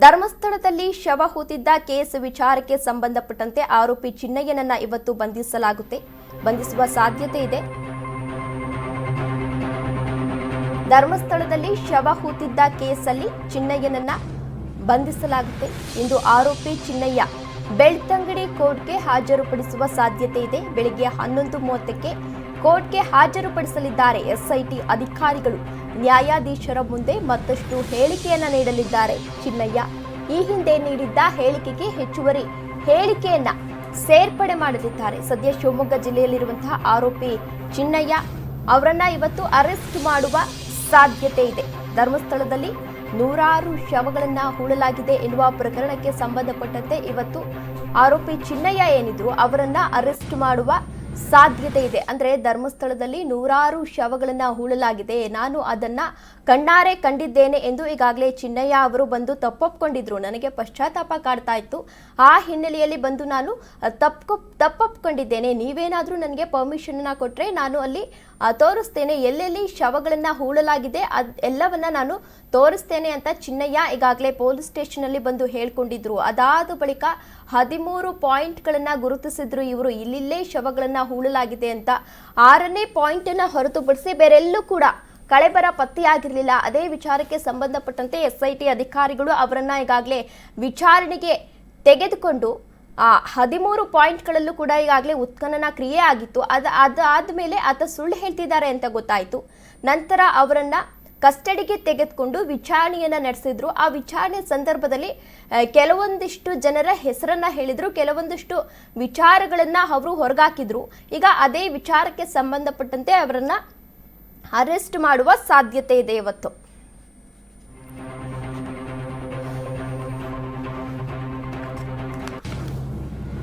ಧರ್ಮಸ್ಥಳದಲ್ಲಿ ಶವ ಹೂತಿದ್ದ ಕೇಸ್ ವಿಚಾರಕ್ಕೆ ಸಂಬಂಧಪಟ್ಟಂತೆ ಆರೋಪಿ ಚಿನ್ನಯ್ಯನನ್ನ ಇವತ್ತು ಬಂಧಿಸಲಾಗುತ್ತೆ. ಬಂಧಿಸುವ ಸಾಧ್ಯತೆ ಇದೆ. ಧರ್ಮಸ್ಥಳದಲ್ಲಿ ಶವ ಹೂತಿದ್ದ ಕೇಸಲ್ಲಿ ಚಿನ್ನಯ್ಯನನ್ನ ಬಂಧಿಸಲಾಗುತ್ತೆ ಇಂದು ಆರೋಪಿ ಚಿನ್ನಯ್ಯ. ಬೆಳ್ತಂಗಡಿ ಕೋರ್ಟ್ಗೆ ಹಾಜರುಪಡಿಸುವ ಸಾಧ್ಯತೆ ಇದೆ. ಬೆಳಿಗ್ಗೆ ಹನ್ನೊಂದು ಮೂವತ್ತಕ್ಕೆ ಕೋರ್ಟ್ಗೆ ಹಾಜರುಪಡಿಸಲಿದ್ದಾರೆ. ಎಸ್ಐಟಿ ಅಧಿಕಾರಿಗಳು ನ್ಯಾಯಾಧೀಶರ ಮುಂದೆ ಮತ್ತಷ್ಟು ಹೇಳಿಕೆಯನ್ನ ನೀಡಲಿದ್ದಾರೆ. ಚಿನ್ನಯ್ಯ ಈ ಹಿಂದೆ ನೀಡಿದ್ದ ಹೇಳಿಕೆಗೆ ಹೆಚ್ಚುವರಿ ಹೇಳಿಕೆಯನ್ನ ಸೇರ್ಪಡೆ ಮಾಡಲಿದ್ದಾರೆ. ಸದ್ಯ ಶಿವಮೊಗ್ಗ ಜಿಲ್ಲೆಯಲ್ಲಿರುವಂತಹ ಆರೋಪಿ ಚಿನ್ನಯ್ಯ ಅವರನ್ನ ಇವತ್ತು ಅರೆಸ್ಟ್ ಮಾಡುವ ಸಾಧ್ಯತೆ ಇದೆ. ಧರ್ಮಸ್ಥಳದಲ್ಲಿ ನೂರಾರು ಶವಗಳನ್ನ ಹೂಳಲಾಗಿದೆ ಎನ್ನುವ ಪ್ರಕರಣಕ್ಕೆ ಸಂಬಂಧಪಟ್ಟಂತೆ ಇವತ್ತು ಆರೋಪಿ ಚಿನ್ನಯ್ಯ ಏನಿದ್ರು ಅವರನ್ನ ಅರೆಸ್ಟ್ ಮಾಡುವ ಸಾಧ್ಯತೆ ಇದೆ. ಅಂದ್ರೆ ಧರ್ಮಸ್ಥಳದಲ್ಲಿ ನೂರಾರು ಶವಗಳನ್ನು ಹೂಳಲಾಗಿದೆ. ನಾನು ಅದನ್ನ ಕಣ್ಣಾರೆ ಕಂಡಿದ್ದೇನೆ ಎಂದು ಈಗಾಗಲೇ ಚಿನ್ನಯ್ಯ ಅವರು ಬಂದು ತಪ್ಪೊಪ್ಕೊಂಡಿದ್ರು. ನನಗೆ ಪಶ್ಚಾತ್ತಾಪ ಕಾಡ್ತಾ ಇತ್ತು. ಆ ಹಿನ್ನೆಲೆಯಲ್ಲಿ ಬಂದು ನಾನು ತಪ್ಪು ತಪ್ಪೊಪ್ಕೊಂಡಿದ್ದೇನೆ. ನೀವೇನಾದರೂ ನನಗೆ ಪರ್ಮಿಷನ್ ಕೊಟ್ಟರೆ ನಾನು ಅಲ್ಲಿ ತೋರಿಸ್ತೇನೆ, ಎಲ್ಲೆಲ್ಲಿ ಶವಗಳನ್ನ ಹೂಳಲಾಗಿದೆ, ಅದ್ ಎಲ್ಲವನ್ನ ನಾನು ತೋರಿಸ್ತೇನೆ ಅಂತ ಚಿನ್ನಯ್ಯ ಈಗಾಗಲೇ ಪೊಲೀಸ್ ಸ್ಟೇಷನ್ ಅಲ್ಲಿ ಬಂದು ಹೇಳ್ಕೊಂಡಿದ್ರು. ಅದಾದ ಬಳಿಕ ಹದಿಮೂರು ಪಾಯಿಂಟ್ಗಳನ್ನ ಗುರುತಿಸಿದ್ರು ಇವರು. ಇಲ್ಲಿಲ್ಲೇ ಶವಗಳನ್ನ ಹೂಳಲಾಗಿದೆ ಅಂತ ಆರನೇ ಪಾಯಿಂಟ್ ಅನ್ನ ಹೊರತುಪಡಿಸಿ ಬೇರೆಲ್ಲೂ ಕೂಡ ಕಳೆಬರ ಪತ್ತೆಯಾಗಿರಲಿಲ್ಲ. ಅದೇ ವಿಚಾರಕ್ಕೆ ಸಂಬಂಧಪಟ್ಟಂತೆ ಎಸ್ಐಟಿ ಅಧಿಕಾರಿಗಳು ಅವರನ್ನ ಈಗಾಗಲೇ ವಿಚಾರಣೆಗೆ ತೆಗೆದುಕೊಂಡು ಹದಿಮೂರು ಪಾಯಿಂಟ್ಗಳಲ್ಲೂ ಕೂಡ ಈಗಾಗಲೇ ಉತ್ಖನನ ಕ್ರಿಯೆ ಆಗಿತ್ತು. ಅದು, ಅದಾದ್ಮೇಲೆ ಆತ ಸುಳ್ಳು ಹೇಳ್ತಿದ್ದಾರೆ ಅಂತ ಗೊತ್ತಾಯಿತು. ನಂತರ ಅವರನ್ನು ಕಸ್ಟಡಿಗೆ ತೆಗೆದುಕೊಂಡು ವಿಚಾರಣೆಯನ್ನ ನಡೆಸಿದ್ರು. ಆ ವಿಚಾರಣೆ ಸಂದರ್ಭದಲ್ಲಿ ಕೆಲವೊಂದಿಷ್ಟು ಜನರ ಹೆಸರನ್ನ ಹೇಳಿದ್ರು. ಕೆಲವೊಂದಿಷ್ಟು ವಿಚಾರಗಳನ್ನ ಅವರು ಹೊರಗಾಕಿದ್ರು. ಈಗ ಅದೇ ವಿಚಾರಕ್ಕೆ ಸಂಬಂಧಪಟ್ಟಂತೆ ಅವರನ್ನ ಅರೆಸ್ಟ್ ಮಾಡುವ ಸಾಧ್ಯತೆ ಇದೆ ಇವತ್ತು.